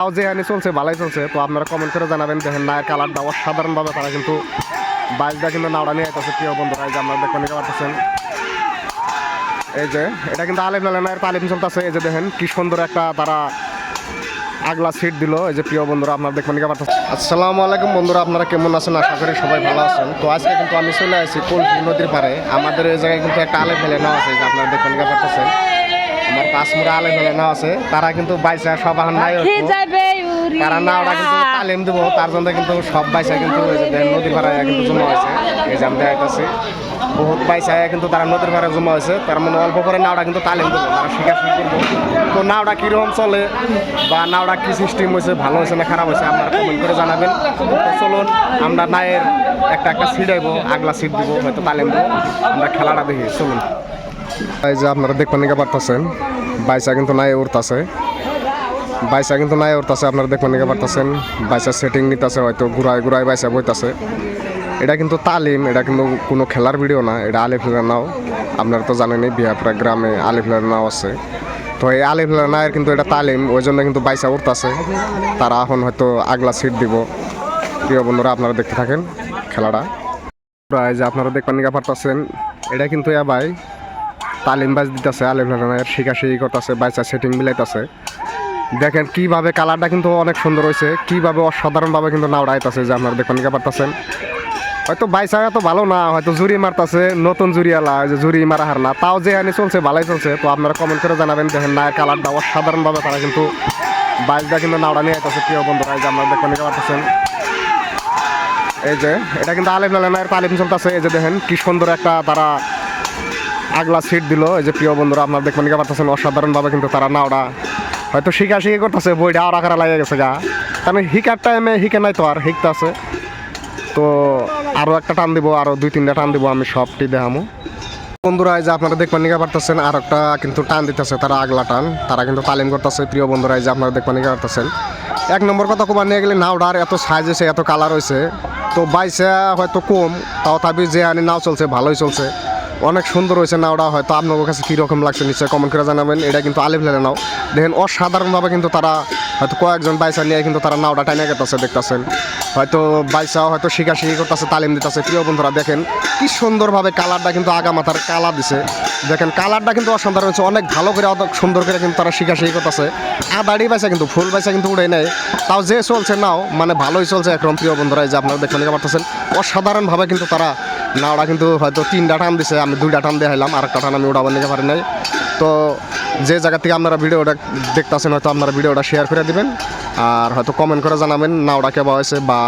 তাও যে আনি চলছে, ভালোই চলছে। তো আপনারা কমেন্ট করে জানাবেন, দেখেন নায়ের কালারটা অসাধারণভাবে তারা কিন্তু বাইকটা কিন্তু নাওড়া নিয়ে আইতেছে। প্রিয় বন্ধুরা, এই যে আপনারা দেখতে নিতে পারতেছেন এই যে, এটা কিন্তু আলিম নায়ের তালিম চলতেছে। এই যে দেখেন, কি সুন্দর একটা তারা আগলা সিট দিল। এই যে প্রিয় বন্ধুরা, আপনারা দেখবেন কি পারতেছেন আসসালামু আলাইকুম বন্ধুরা, আপনারা কেমন আছেন? আশা করি সবাই ভালো আছেন। তো আজকে কিন্তু আমি চলে আসছি কোলপুর নদীর পাড়ে। আমাদের এই জায়গায় কিন্তু একটা আলে ফেলে নেওয়া আছে যে আপনারা দেখবেন কি পারতেছেন আমার পাঁচমুড়া আলে ফেলে নেওয়া আছে তারা কিন্তু বাইসা সব এখন নাই। তারা না ওরা কিন্তু তালিম দেবো তার জন্য কিন্তু সব বাইসা কিন্তু নদীর পাড়ায় কিন্তু জমা হয়েছে এই যে আমি দেখাইতেছি। বহুত বাইসা কিন্তু তারা নদীর পাড়ায় জমা হয়েছে তার মানে অল্প করে নাওটা কিন্তু তালিম দেবো তারা শিখাশিখি করব। তো নাওটা কীরকম চলে বা নাওটা কী সিস্টেম হয়েছে ভালো হয়েছে না খারাপ হয়েছে আপনারা কমেন্ট করে জানাবেন। তো চলুন আমরা নায়ের একটা একটা সিট আইবো আগলা সিট দিব হয়তো তালিম দেবো আমরা খেলাটা দেখি চলুন। এই যে আপনারা দেখবেন নিকে পারতেছেন বাইসা কিন্তু নাই উঠতেছে বাইসা কিন্তু নাই উঠতেছে আপনারা দেখবেন নিকে পারতেছেন বাইসা সেটিং নিতেছে, হয়তো ঘুরায় ঘুরায় বাইসা বইতাছে। এটা কিন্তু তালিম, এটা কিন্তু কোনো খেলার ভিডিও না, এটা আলিফুলের নাও। আপনারা তো জানেনই বিহাপুরা গ্রামে আলিফুলের নাও আছে। তো এই আলিফুলের নায়ের কিন্তু এটা তালিম, ওই জন্য কিন্তু বাইসা উঠতেছে তারা এখন হয়তো আগলা সিট দিব। প্রিয় বন্ধুরা, আপনারা দেখতে থাকেন খেলাটা। প্রায় যে আপনারা দেখবেন নিকে পারতেছেন এটা কিন্তু ইয়া ভাই তালিম বাজ দিতেছে আলিফুলের শিখাশিখি করতেছে বাইসা সেটিং মিলাইতেছে দেখেন কীভাবে কালারটা কিন্তু অনেক সুন্দর হয়েছে, কীভাবে অসাধারণভাবে কিন্তু নাওড়া আইতাছে, যে আপনারা দেখুন, নিকে পারতেছেন। হয়তো বাইসা এত ভালো না, হয়তো জুরি মারতাছে, নতুন জুরি আলা, ওই যে জুরি মারা হার না, তাও যে আনি চলছে, ভালোই চলছে। তো আপনারা কমেন্ট করে জানাবেন, দেখেন না কালারটা অসাধারণভাবে তারা কিন্তু বাইকটা কিন্তু নাওড়া নিয়ে আইতাছে। প্রিয় বন্ধুরা যে আপনারা দেখুন পারতেছেন। এই যে, এটা কিন্তু আলিম নায়ের তালিম চলতেছে। এই যে দেখেন, কি সুন্দর একটা তারা আগলা সিট দিল। এই যে প্রিয় বন্ধুরা, আপনার দেখবেন কি পারতেছেন অসাধারণভাবে কিন্তু তারা নাওড়া। হয়তো শিখা শিখি করতেছে, বইটা আর আকারা লাগে গেছে গা। কারণ হিকার টাইমে হিকে নাই তো আর হিকতে আছে। তো আরও একটা টান দিব আরও দুই তিনটা টান দিব, আমি সবটি দেখামো। বন্ধুরা, এই যে আপনারা দেখবেন নিকা পারতেছেন আর একটা কিন্তু টান দিতেছে তারা আগলা টান। তারা কিন্তু তালিম করতেছে, প্রিয় বন্ধুরা, এই যে আপনারা দেখবেন নিকা পারতেছেন। এক নম্বর কথা কবার নিয়ে গেলে নাওডার এত সাইজ হয়েছে এত কালার হয়েছে তো বাইসে হয়তো কম, তাও তাবি যে আনি, নাও চলছে, ভালোই চলছে। অনেক সুন্দর হয়েছে নাওটা হয়তো আপনার কাছে কীরকম লাগছে নিশ্চয়ই কমেন্ট করে জানাবেন। এটা কিন্তু আলিফ লেলে নাও। দেখেন অসাধারণভাবে কিন্তু তারা হয়তো কয়েকজন বাইসা নিয়ে কিন্তু তারা নাওটা টাইনে গেতেছে, দেখতেছেন। হয়তো বাইসাও হয়তো শিখাশিখি করতেছে, তালিম দিতেছে। প্রিয় বন্ধুরা, দেখেন কি সুন্দরভাবে কালারটা কিন্তু আগা মাথার কালার দিছে। দেখেন কালারটা কিন্তু অসাধারণ হয়েছে, অনেক ভালো করে অত সুন্দর করে কিন্তু তারা শিখাশিখি করতেছে। আদাড়ি বাইসা কিন্তু ফুল বাইসা কিন্তু উড়ে নেয় তাও যে চলছে নাও মানে ভালোই চলছে একরকম প্রিয় বন্ধুরা, এই যে আপনারা দেখতে পারতেছেন। অসাধারণভাবে কিন্তু তারা নাওটা কিন্তু হয়তো তিনটা টান দিছে, আমি দুইটা টান দিয়ে হাইলাম আর একটা টান আমি উড়াবার নিতে পারি নাই। তো যে জায়গা থেকে আপনারা ভিডিওটা দেখতেছেন, হয়তো আপনারা ভিডিওটা শেয়ার করে দেবেন, আর হয়তো কমেন্ট করে জানাবেন নাওটা কেবা হয়েছে বা